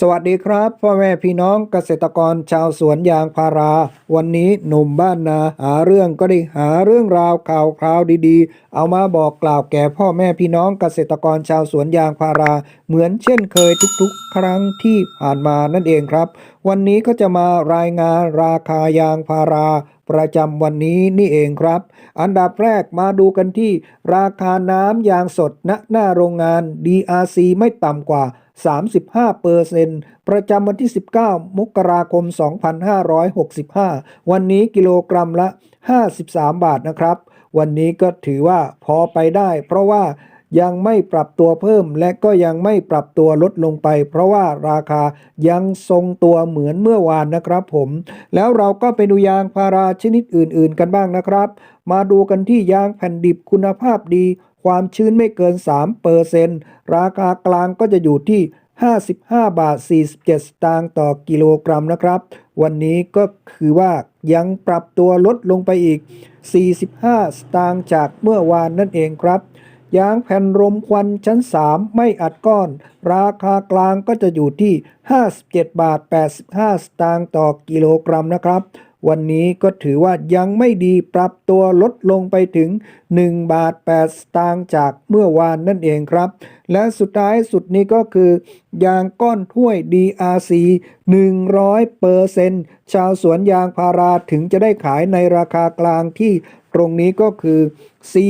สวัสดีครับพ่อแม่พี่น้องเกษตรกรชาวสวนยางพารา วันนี้หนุ่มบ้านนาหาเรื่องก็ได้หาเรื่องราวข่าวคราวดีๆ เอามาบอกกล่าวแก่พ่อแม่พี่น้องเกษตรกรชาวสวนยางพารา เหมือนเช่นเคยทุกๆ ครั้งที่ผ่านมานั่นเองครับ วันนี้ก็จะมารายงานราคายางพาราประจำวันนี้นี่เองครับ อันดับแรกมาดูกันที่ ราคาน้ำยางสดณหน้าโรงงาน DRC ไม่ต่ำกว่า 35เปอร์เซ็นต์ประจำวันที่ 19 มกราคม 2565 วันนี้กิโลกรัมละ 53 บาทนะครับ วันนี้ก็ถือว่าพอไปได้ เพราะว่ายังไม่ปรับตัวเพิ่ม และก็ยังไม่ปรับตัวลดลงไป เพราะว่าราคายังทรงตัวเหมือนเมื่อวานนะครับผม แล้วเราก็ไปดูยางพาราชนิดอื่น ๆ กันบ้างนะครับ มาดูกันที่ยางแผ่นดิบคุณภาพดี ความชื้นไม่เกิน3เปอร์เซนต์ราคากลางก็จะอยู่ที่ 55 บาท 47 สตางค์ต่อกิโลกรัมนะครับ วันนี้ก็คือว่ายังปรับตัวลดลงไปอีก 45 สตางค์จากเมื่อวานนั่นเองครับยางแผ่นรมควันชั้น 3 ไม่อัดก้อน ราคากลางก็จะอยู่ที่ 57 บาท 85 สตางค์ต่อกิโลกรัมนะครับ วันนี้ก็ถือว่ายังไม่ดีปรับตัวลดลงไปถึง 1 บาท 8 สตางค์จากเมื่อวานนั่นเองครับ และสุดท้ายสุดนี้ก็คือยางก้อนถ้วย DRC 100เปอร์เซนต์ชาวสวนยางพาราถึงจะได้ขายในราคากลางที่ตรงนี้ก็คือ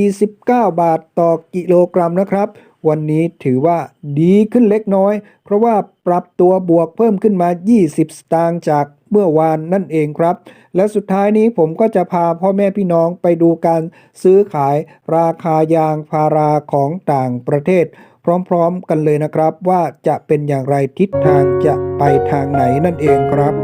49 บาทต่อกิโลกรัมนะครับ วันนี้ถือว่าดีขึ้นเล็กน้อย เพราะว่าปรับตัวบวกเพิ่มขึ้นมา 20 สตางค์จากเมื่อวานนั่นเองครับ และสุดท้ายนี้ผมก็จะพาพ่อแม่พี่น้องไปดูการซื้อขายราคายางพาราของต่างประเทศ พร้อมๆกันเลยนะครับว่าจะเป็นอย่างไรทิศทางจะไปทางไหนนั่นเองครับ